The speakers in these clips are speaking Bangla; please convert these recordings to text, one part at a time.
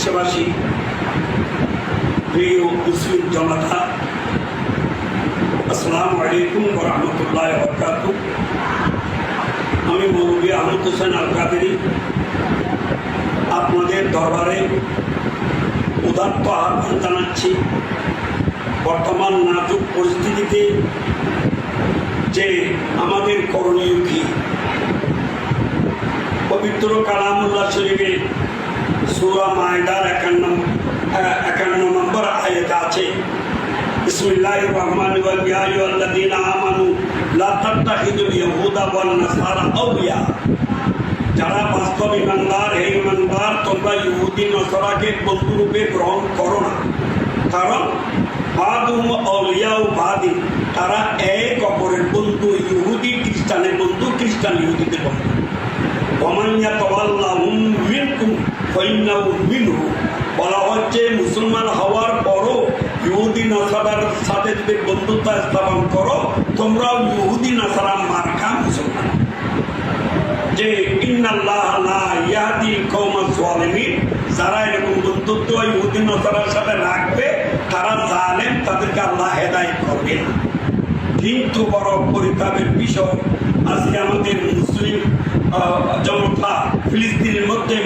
দেশবাসী, প্রিয় মুসলিম জনতা, আসসালামু আলাইকুম রহমতুল্লাহ বরকাত আমি মৌলবী আহমদ হোসেন আল কাদেরি আপনাদের দরবারে উদাত্ত আহ্বান জানাচ্ছি, বর্তমান নাজুক পরিস্থিতিতে যে আমাদের করণীয় কি? পবিত্র শরীফে সুরা মায়দার একান্ন একান্ন নম্বর আয়াত আছে। বিসমিল্লাহির রহমানির রহিম। ইয়া আইয়ুহাল্লাযীনা আমানু, লা তাত্তাখিযুল ইয়াহুদা ওয়ান নাসারা আউলিয়া। যারা বাস্তব ইমানদার, হে ইমানদার, তোমরা ইহুদি, নসরাকে বন্ধুরূপে গ্রহণ করো না। কারণ বাদুম অলিয়াও বাদি, তারা এক অপরের বন্ধু ইহুদি, খ্রিস্টানের বন্ধু, খ্রিস্টান ইহুদিদের বন্ধু। ওমাইয়া তওয়াল্লাহুম মিনকুম বলা হচ্ছে, মুসলমান হওয়ার পরও ইহুদি নাসারার সাথে যদি বন্ধুত্ব স্থাপন করো, তোমরাও ইহুদি নাসারা মুসলমান। যে যারা এরকম বন্ধুত্ব ইহুদি নাসারার সাথে রাখবে, তারা জালেম, তাদেরকে আল্লাহ হেদায়েত করবে না। কিন্তু বড় পরিতাপের বিষয়, আজকে আমাদের মুসলিম জনতা ফিলিস্তিনের মধ্যে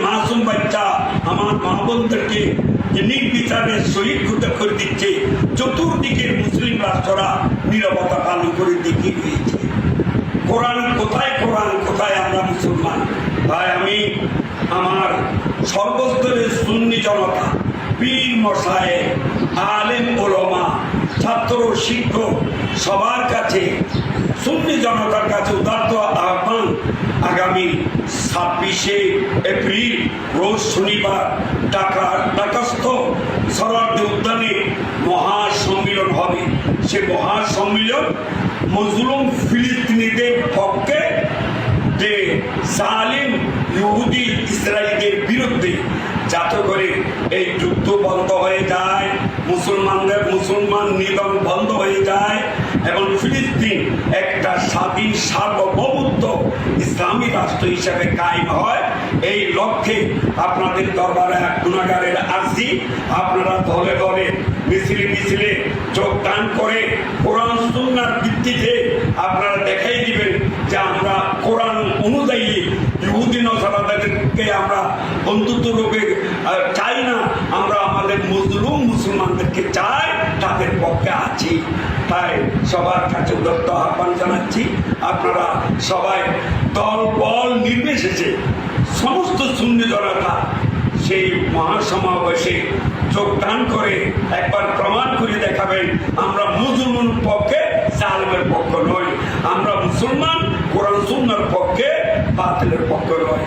বোনদেরকে যে নির্বিচারে শহীদ করে দিচ্ছে, চতুর্দিকের মুসলিম রাষ্ট্ররা নিরবতা পালন করে দেখিয়ে দিয়েছে কোরআন কোথায় কোরআন কোথায় আমরা মুসলমান? তাই আমি আমার সর্বস্তরের সুন্নি জনতা, পীর মশায়ে আলেম ওলমা, ছাত্র, শিক্ষক, সবার কাছে, সুন্নি জনতার কাছে ছাব্বিশে এপ্রিল, রোজ শনিবার ঢাকা ঢাকাস্থ সরার্য উদ্যানে মহাসম্মিলন হবে। সে মহাসম্মিলন মজলুম ফিলিস্তিনিদের পক্ষে যে জালিম ইহুদি ইসরায়েলদের বিরুদ্ধে যাতে করে এই যুদ্ধ বন্ধ হয়ে যায়, মুসলমানদের মুসলমান নিধন বন্ধ হয়ে যায় এবং ফিলিস্তিন একটা স্বাধীন, সার্বভৌমত্ব ইসলামী রাষ্ট্র হিসেবে কায়েম হয়। এই লক্ষ্যে আপনাদের দরবারে এক গুণাগারের আর্জি। আপনারা দলে দলে মিছিলে মিছিলে যোগদান করে কোরআন, সুন্নার ভিত্তিতে আপনারা দেখাই দিবেন যে আমরা কোরআন অনুযায়ী আমরা বন্ধুত্ব রূপে চাই না। আমরা আমাদের মজলুম মুসলমানদেরকে চাই, তাদের পক্ষে আছি। তাই সবার কাছে উদত্ত আহ্বান জানাচ্ছি। আপনারা সবাই দল, বল নির্বিশেষে সমস্ত শূন্য জনতা সেই মহাসমাবেশে যোগদান করে একবার প্রমাণ করে দেখাবেন, আমরা মুসলমান পক্ষে জালেমের পক্ষ নই, আমরা মুসলমান কোরআন সুন্নার পক্ষে বাতিলের পক্ষ নয়